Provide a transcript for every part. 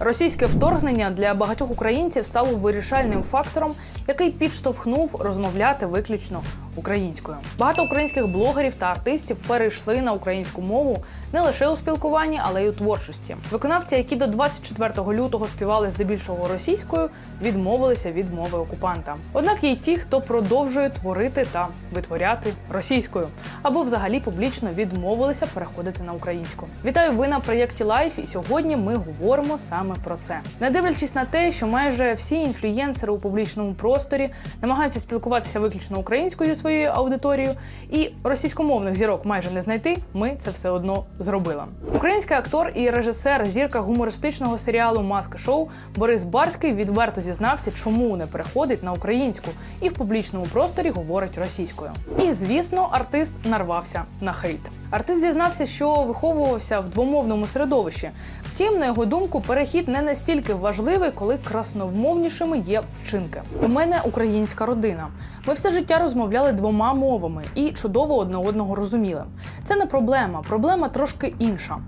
Російське вторгнення для багатьох українців стало вирішальним фактором, який підштовхнув розмовляти виключно українською. Багато українських блогерів та артистів перейшли на українську мову не лише у спілкуванні, але й у творчості. Виконавці, які до 24 лютого співали здебільшого російською, відмовилися від мови окупанта. Однак є й ті, хто продовжує творити та витворяти російською, або взагалі публічно відмовилися переходити на українську. Вітаю ви на проєкті Лайф, і сьогодні ми говоримо саме про це. Не дивлячись на те, що майже всі інфлюєнсери у публічному просторі намагаються спілкуватися виключно українською зі своєю аудиторією, і російськомовних зірок майже не знайти. Ми це все одно зробили. Український актор і режисер, зірка гумористичного серіалу Маска Шоу Борис Барський відверто зізнався, чому не переходить на українську і в публічному просторі говорить російською. І звісно, артист нарвався на хейт. Артист зізнався, що виховувався в двомовному середовищі. Втім, на його думку, перехід не настільки важливий, коли красномовнішими є вчинки. У мене українська родина. Ми все життя розмовляли двома мовами і чудово одне одного розуміли. Це не проблема, проблема трошки інша.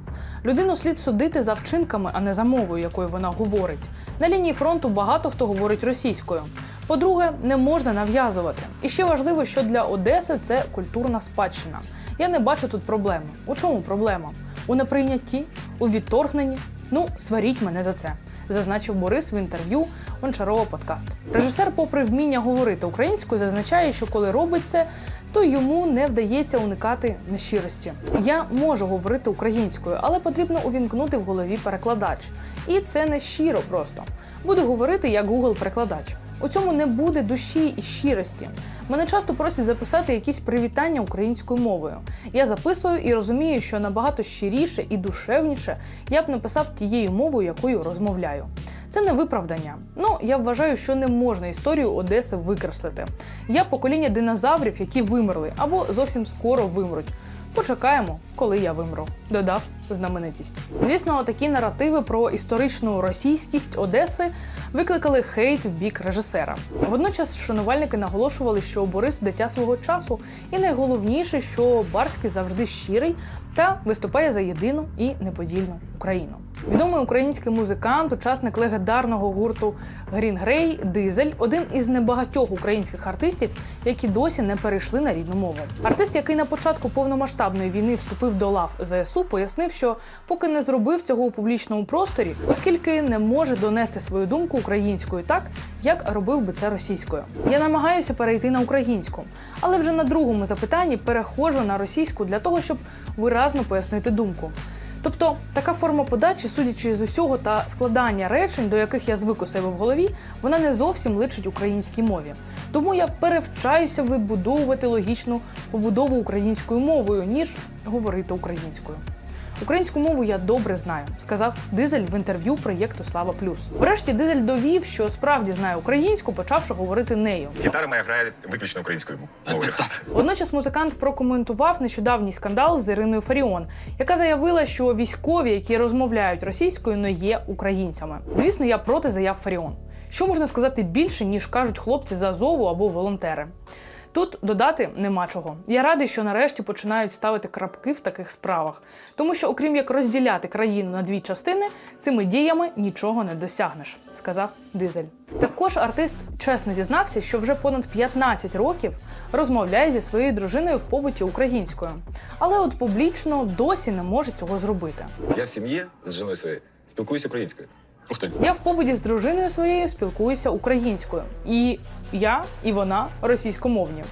Людину слід судити за вчинками, а не за мовою, якою вона говорить. На лінії фронту багато хто говорить російською. По-друге, не можна нав'язувати. І ще важливо, що для Одеси це культурна спадщина. Я не бачу тут проблеми. У чому проблема? У неприйнятті, у відторгненні. Ну, сваріть мене за це. Зазначив Борис в інтерв'ю Гончарова подкаст. Режисер, попри вміння говорити українською, зазначає, що коли робить це, то йому не вдається уникати нещирості. Я можу говорити українською, але потрібно увімкнути в голові перекладач. І це не щиро просто. Буду говорити як Google перекладач. У цьому не буде душі і щирості. Мене часто просять записати якісь привітання українською мовою. Я записую і розумію, що набагато щиріше і душевніше я б написав тією мовою, якою розмовляю. Це не виправдання. Ну я вважаю, що не можна історію Одеси викреслити. Я покоління динозаврів, які вимерли або зовсім скоро вимруть. Почекаємо, коли я вимру, додав знаменитість. Звісно, такі наративи про історичну російськість Одеси викликали хейт в бік режисера. Водночас шанувальники наголошували, що Борис дитя свого часу, і найголовніше, що Барський завжди щирий та виступає за єдину і неподільну Україну. Відомий український музикант, учасник легендарного гурту Грін Грей Дизель, один із небагатьох українських артистів, які досі не перейшли на рідну мову. Артист, який на початку повномасштабної війни вступив до лав ЗСУ, пояснив, що поки не зробив цього у публічному просторі, оскільки не може донести свою думку українською так, як робив би це російською. Я намагаюся перейти на українську, але вже на другому запитанні переходжу на російську для того, щоб виразно пояснити думку. Тобто така форма подачі, судячи з усього та складання речень, до яких я звик у себе в голові, вона не зовсім личить українській мові. Тому я перевчаюся вибудовувати логічну побудову українською мовою, ніж говорити українською. Українську мову я добре знаю, сказав Дизель в інтерв'ю проєкту Слава Плюс. Врешті Дизель довів, що справді знає українську, почавши говорити нею. Гітара моя грає виключно українською мовою. Водночас музикант прокоментував нещодавній скандал з Іриною Фаріон, яка заявила, що військові, які розмовляють російською, не є українцями. Звісно, я проти заяв Фаріон. Що можна сказати більше, ніж кажуть хлопці з Азову або волонтери? Тут додати нема чого. Я радий, що нарешті починають ставити крапки в таких справах, тому що, окрім як розділяти країну на дві частини, цими діями нічого не досягнеш, сказав Дизель. Також артист чесно зізнався, що вже понад 15 років розмовляє зі своєю дружиною в побуті українською, але от публічно досі не може цього зробити. Я в сім'ї з жіною своєю спілкуюся українською. Я в побуті з дружиною своєю спілкуюся українською, і я, і вона російськомовні.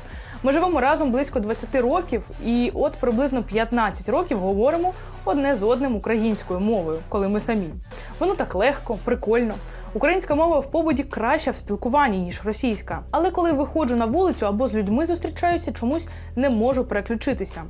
Ми живемо разом близько 20 років, і от приблизно 15 років говоримо одне з одним українською мовою, коли ми самі. Воно так легко, прикольно. Українська мова в побуді краща в спілкуванні, ніж російська. Але коли виходжу на вулицю або з людьми зустрічаюся, чомусь не можу переключитися.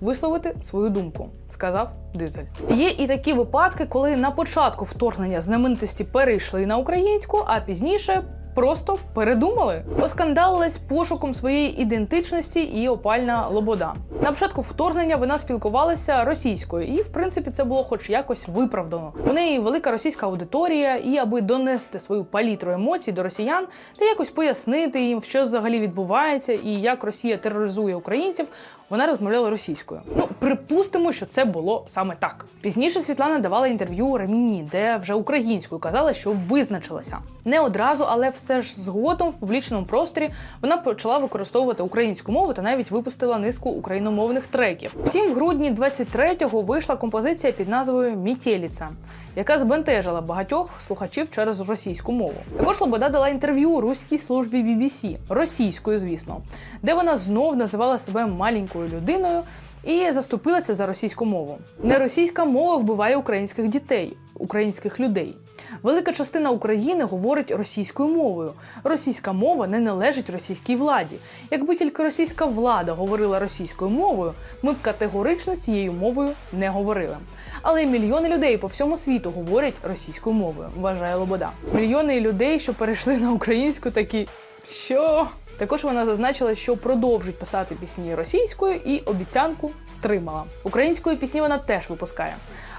Висловити свою думку, сказав Дизель. Є і такі випадки, коли на початку вторгнення знаменитості перейшли на українську, а пізніше просто передумали. Оскандалилась пошуком своєї ідентичності і опальна лобода. На початку вторгнення вона спілкувалася російською, і в принципі це було хоч якось виправдано. У неї велика російська аудиторія, і аби донести свою палітру емоцій до росіян та якось пояснити їм, що взагалі відбувається і як Росія тероризує українців, вона розмовляла російською. Ну, припустимо, що це було саме так. Пізніше Світлана давала інтерв'ю Реміні, де вже українською казала, що визначилася. Не одразу, але все ж згодом в публічному просторі вона почала використовувати українську мову та навіть випустила низку україномовних треків. Втім, в грудні 23-го вийшла композиція під назвою Мітєліца, яка збентежила багатьох слухачів через російську мову. Також Лобода дала інтерв'ю руській службі BBC, російською, звісно, де вона знов називала себе маленькою людиною і заступилася за російську мову. Не російська мова вбиває українських дітей, українських людей. Велика частина України говорить російською мовою. Російська мова не належить російській владі. Якби тільки російська влада говорила російською мовою, ми б категорично цією мовою не говорили. Але мільйони людей по всьому світу говорять російською мовою, вважає Лобода. Мільйони людей, що перейшли на українську, такі що? Також вона зазначила, що продовжить писати пісні російською і обіцянку стримала. Української пісні вона теж випускає.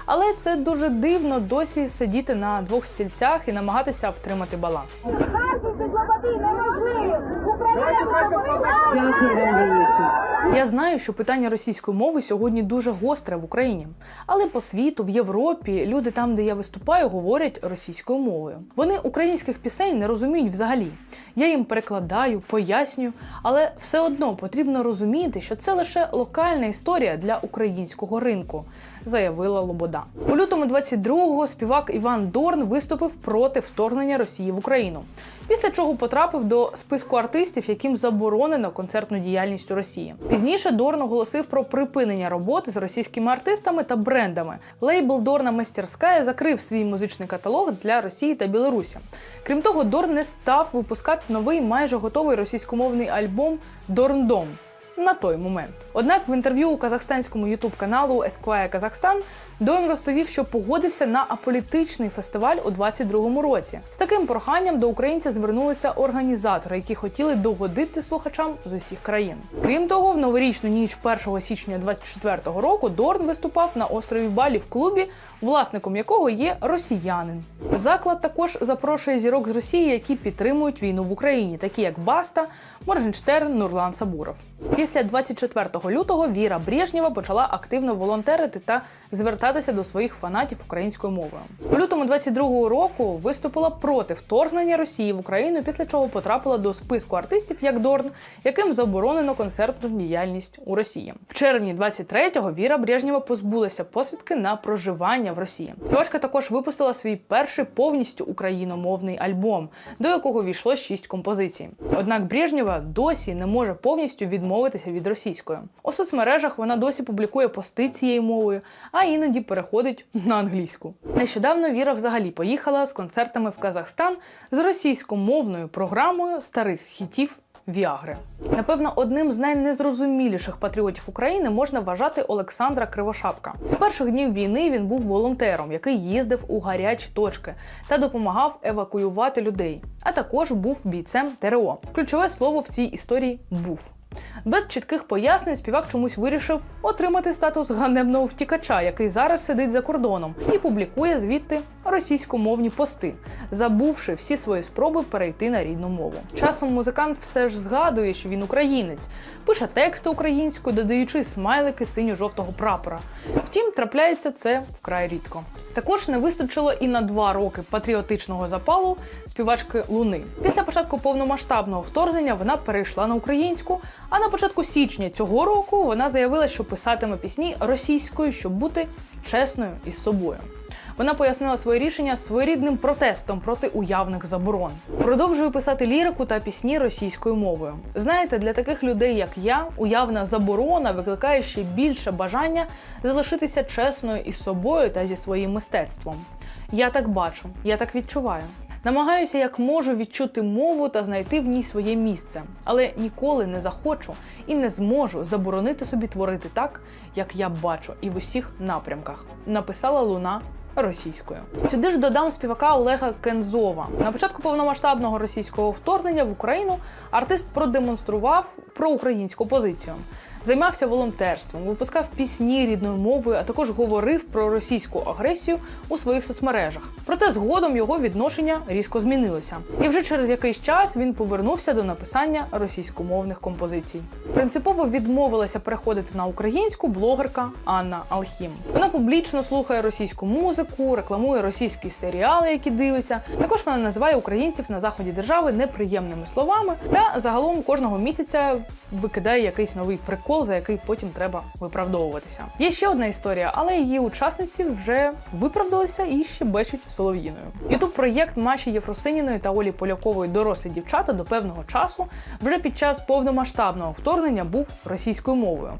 Але це дуже дивно досі сидіти на двох стільцях і намагатися втримати баланс. Від Лободи неможливо. Україна Я знаю, що питання російської мови сьогодні дуже гостре в Україні, але по світу, в Європі, люди там, де я виступаю, говорять російською мовою. Вони українських пісень не розуміють взагалі. Я їм перекладаю, пояснюю, але все одно потрібно розуміти, що це лише локальна історія для українського ринку, заявила Лобода. У лютому 22-го співак Іван Дорн виступив проти вторгнення Росії в Україну. Після чого потрапив до списку артистів, яким заборонено концертну діяльність у Росії. Пізніше Дорн оголосив про припинення роботи з російськими артистами та брендами. Лейбл Дорна Мастерська закрив свій музичний каталог для Росії та Білорусі. Крім того, Дорн не став випускати новий майже готовий російськомовний альбом Дорндом. На той момент. Однак в інтерв'ю у казахстанському ютуб каналу Esquire Казахстан Дорн розповів, що погодився на аполітичний фестиваль у 22-му році. З таким проханням до українця звернулися організатори, які хотіли догодити слухачам з усіх країн. Крім того, в новорічну ніч 1 січня 24-го року Дорн виступав на острові Балі в клубі, власником якого є росіянин. Заклад також запрошує зірок з Росії, які підтримують війну в Україні, такі як Баста, Моргенштерн, Нурлан Сабуров. Після 24 лютого Віра Брежнєва почала активно волонтерити та звертатися до своїх фанатів українською мовою. У лютому 22-го року виступила проти вторгнення Росії в Україну, після чого потрапила до списку артистів як Дорн, яким заборонено концертну діяльність у Росії. В червні 23-го Віра Брежнєва позбулася посвідки на проживання в Росії. Співачка також випустила свій перший повністю україномовний альбом, до якого війшло шість композицій. Однак Брежнєва досі не може повністю відмовитися від російської. У соцмережах вона досі публікує пости цією мовою, а іноді переходить на англійську. Нещодавно Віра взагалі поїхала з концертами в Казахстан з російськомовною програмою старих хітів. Віагри. Напевно, одним з найнезрозуміліших патріотів України можна вважати Олександра Кривошапка. З перших днів війни він був волонтером, який їздив у гарячі точки та допомагав евакуювати людей, а також був бійцем ТРО. Ключове слово в цій історії був. Без чітких пояснень співак чомусь вирішив отримати статус ганебного втікача, який зараз сидить за кордоном і публікує звідти російськомовні пости, забувши всі свої спроби перейти на рідну мову. Часом музикант все ж згадує, що він українець, пише тексти українською, додаючи смайлики синьо-жовтого прапора. Втім, трапляється це вкрай рідко. Також не вистачило і на два роки патріотичного запалу співачки Луни. Після початку повномасштабного вторгнення вона перейшла на українську. А на початку січня цього року вона заявила, що писатиме пісні російською, щоб бути чесною із собою. Вона пояснила своє рішення своєрідним протестом проти уявних заборон. Продовжую писати лірику та пісні російською мовою. Знаєте, для таких людей, як я, уявна заборона викликає ще більше бажання залишитися чесною із собою та зі своїм мистецтвом. Я так бачу, я так відчуваю. Намагаюся як можу відчути мову та знайти в ній своє місце, але ніколи не захочу і не зможу заборонити собі творити так, як я бачу, і в усіх напрямках. Написала Луна російською. Сюди ж додам співака Олега Кензова. На початку повномасштабного російського вторгнення в Україну артист продемонстрував проукраїнську позицію. Займався волонтерством, випускав пісні рідною мовою, а також говорив про російську агресію у своїх соцмережах. Проте згодом його відношення різко змінилося. І вже через якийсь час він повернувся до написання російськомовних композицій. Принципово відмовилася переходити на українську блогерка Анна Алхім. Вона публічно слухає російську музику, рекламує російські серіали, які дивиться. Також вона називає українців на заході держави неприємними словами та загалом кожного місяця викидає якийсь новий прикол, за який потім треба виправдовуватися. Є ще одна історія, але її учасниці вже виправдалися і ще бечуть солов'їною. Ютуб проєкт Маші Єфросиніної та Олі Полякової дорослі дівчата до певного часу вже під час повномасштабного вторгнення був російською мовою,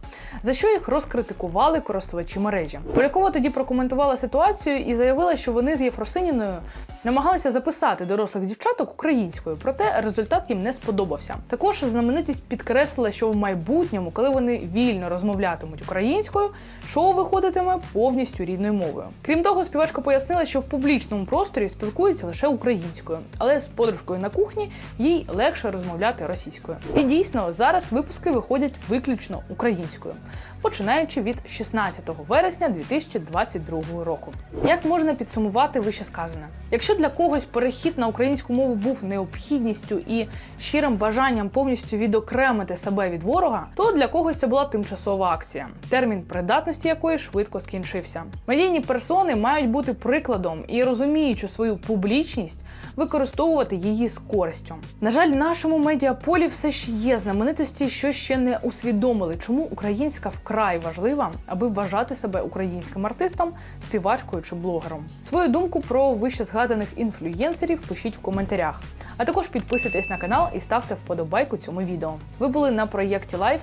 за що їх розкритикували користувачі мережі. Полякова тоді прокоментувала ситуацію і заявила, що вони з Єфросиніною намагалися записати дорослих дівчаток українською, проте результат їм не сподобався. Також знаменитість підкреслила, що в майбутньому, коли вони вільно розмовлятимуть українською, шоу виходитиме повністю рідною мовою. Крім того, співачка пояснила, що в публічному просторі спілкується лише українською, але з подружкою на кухні їй легше розмовляти російською. І дійсно зараз випуски виходять виключно українською, починаючи від 16 вересня 2022 року. Як можна підсумувати вище сказане? Якщо для когось перехід на українську мову був необхідністю і щирим бажанням повністю відокремити себе від ворога, то для когось це була тимчасова акція, термін придатності якої швидко скінчився. Медійні персони мають бути прикладом і розуміючи свою публічність, використовувати її з користю. На жаль, нашому медіаполі все ще є знаменитості, що ще не усвідомили, чому українська вкрай важлива, аби вважати себе українським артистом, співачкою чи блогером. Свою думку про вище згаданих інфлюєнсерів пишіть в коментарях. А також підписуйтесь на канал і ставте вподобайку цьому відео. Ви були на проєкті Лайф.